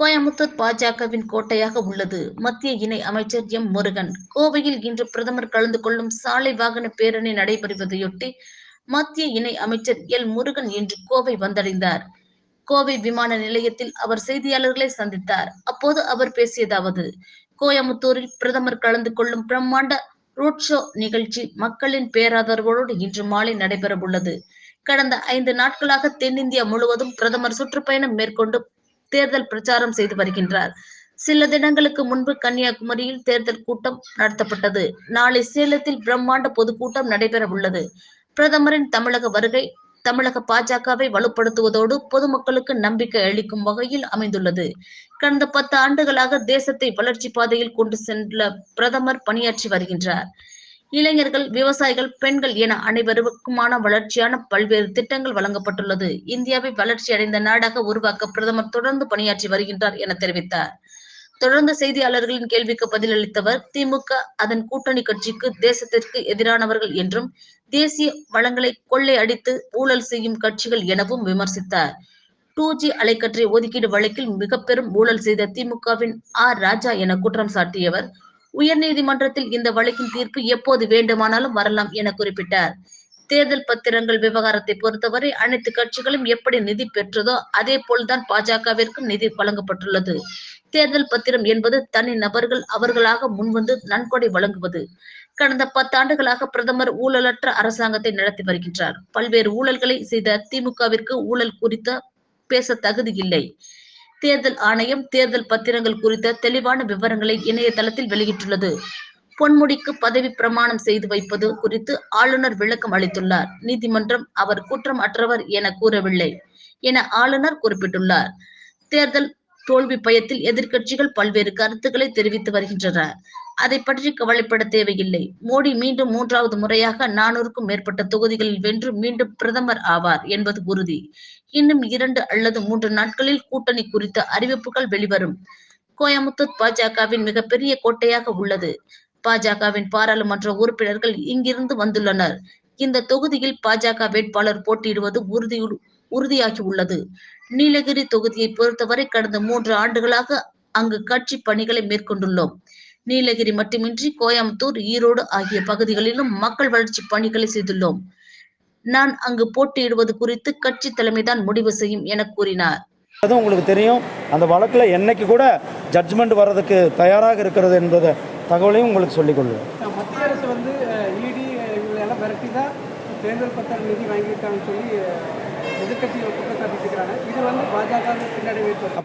கோயமுத்தூர் பாஜகவின் கோட்டையாக உள்ளது. மத்திய இணை அமைச்சர் எம் முருகன். கோவையில் இன்று பிரதமர் கலந்து கொள்ளும் சாலை வாகன பேரணி நடைபெறுவதையொட்டி மத்திய இணை அமைச்சர் எல் முருகன் இன்று கோவை வந்தடைந்தார். கோவை விமான நிலையத்தில் அவர் செய்தியாளர்களை சந்தித்தார். அப்போது அவர் பேசியதாவது கோயமுத்தூரில் பிரதமர் கலந்து கொள்ளும் பிரம்மாண்ட ரோட் ஷோ நிகழ்ச்சி மக்களின் பேராதரவோடு இன்று மாலை நடைபெறவுள்ளது. கடந்த ஐந்து நாட்களாக தென்னிந்தியா முழுவதும் பிரதமர் சுற்றுப்பயணம் மேற்கொண்டு தேர்தல் பிரச்சாரம் செய்து வருகின்றார். சில தினங்களுக்கு முன்பு கன்னியாகுமரியில் தேர்தல் கூட்டம் நடத்தப்பட்டது. நாளை சேலத்தில் பிரம்மாண்ட பொதுக்கூட்டம் நடைபெற உள்ளது பிரதமரின் தமிழக வருகை தமிழக பாஜகவை வலுப்படுத்துவதோடு பொதுமக்களுக்கு நம்பிக்கை அளிக்கும் வகையில் அமைந்துள்ளது. கடந்த பத்து ஆண்டுகளாக தேசத்தை வளர்ச்சி பாதையில் கொண்டு சென்ற பிரதமர் பணியாற்றி வருகின்றார். இளைஞர்கள் விவசாயிகள் பெண்கள் என அனைவருக்குமான வளர்ச்சியான பல்வேறு திட்டங்கள் வழங்கப்பட்டுள்ளது. இந்தியாவை வளர்ச்சி அடைந்த நாடாக உருவாக்க பிரதமர் தொடர்ந்து பணியாற்றி வருகின்றார் என தெரிவித்தார். தொடர்ந்து செய்தியாளர்களின் கேள்விக்கு பதிலளித்தவர் திமுக அதன் கூட்டணி கட்சிக்கு தேசத்திற்கு எதிரானவர்கள் என்றும் தேசிய வளங்களை கொள்ளை அடித்து ஊழல் செய்யும் கட்சிகள் எனவும் விமர்சித்தார். டூ ஜி அலைக்கற்றை ஒதுக்கீடு வழக்கில் மிக பெரும் ஊழல் செய்த திமுகவின் ஆர் ராஜா என குற்றம் சாட்டியவர் உயர்நீதிமன்றத்தில் இந்த வழக்கின் தீர்ப்பு எப்போது வேண்டுமானாலும் வரலாம் என குறிப்பிட்டார். தேர்தல் பத்திரங்கள் விவகாரத்தை பொறுத்தவரை அனைத்து கட்சிகளும் எப்படி நிதி பெற்றதோ அதே போல்தான் பாஜகவிற்கும் நிதி வழங்கப்பட்டுள்ளது. தேர்தல் பத்திரம் என்பது தனி நபர்கள் அவர்களாக முன்வந்து நன்கொடை வழங்குவது. கடந்த பத்தாண்டுகளாக பிரதமர் ஊழலற்ற அரசாங்கத்தை நடத்தி வருகின்றார். பல்வேறு ஊழல்களை செய்த திமுகவிற்கு ஊழல் குறித்த பேச தகுதி இல்லை. தேர்தல் ஆணையம் தேர்தல் பத்திரங்கள் குறித்த தெளிவான விவரங்களை இணையதளத்தில் வெளியிட்டுள்ளது. பொன்முடிக்கு பதவி பிரமாணம் செய்து வைப்பது குறித்து ஆளுநர் விளக்கம் அளித்துள்ளார். நீதிமன்றம் அவர் குற்றம் அற்றவர் என கூறவில்லை என ஆளுநர் குறிப்பிட்டுள்ளார். தேர்தல் தோல்வி பயத்தில் எதிர்க்கட்சிகள் பல்வேறு கருத்துக்களை தெரிவித்து வருகின்றன அதை பற்றி கவலைப்பட தேவையில்லை. மோடி மீண்டும் மூன்றாவது முறையாக நானூறுக்கும் மேற்பட்ட தொகுதிகளில் வென்று மீண்டும் பிரதமர் ஆவார் என்பது உறுதி. இன்னும் இரண்டு அல்லது மூன்று நாட்களில் கூட்டணி குறித்த அறிவிப்புகள் வெளிவரும். கோயமுத்தூர் பாஜகவின் மிகப்பெரிய கோட்டையாக உள்ளது. பாஜகவின் பாராளுமன்ற உறுப்பினர்கள் இங்கிருந்து வந்துள்ளனர். இந்த தொகுதியில் பாஜக வேட்பாளர் போட்டியிடுவது உறுதி உறுதியாகி உள்ளது. நீலகிரி தொகுதியை பொறுத்தவரை கடந்த மூன்று ஆண்டுகளாக அங்கு கட்சி பணிகளை மேற்கொண்டுள்ளோம். நீலகிரி மட்டுமின்றி கோயம்புத்தூர் ஈரோடு ஆகிய பகுதிகளிலும் மக்கள் வளர்ச்சி பணிகளை செய்துள்ளோம். நான் அங்கு போட்டியிடுவது குறித்து கட்சி தலைமைதான் முடிவு செய்யும் என கூறினார். அதுவும் உங்களுக்கு தெரியும். அந்த வழக்கில் என்னைக்கு கூட ஜட்ஜ்மெண்ட் வர்றதுக்கு தயாராக இருக்கிறது என்பத தகவலையும் உங்களுக்கு சொல்லிக் கொள்வேன் மத்திய அரசு வந்து இடி இவங்களை எல்லாம் மிரட்டி தான் தேர்தல் பத்திர நிதி வாங்கியிருக்காங்கன்னு சொல்லி சாட்டிட்டு இருக்கிறாங்க. இது வந்து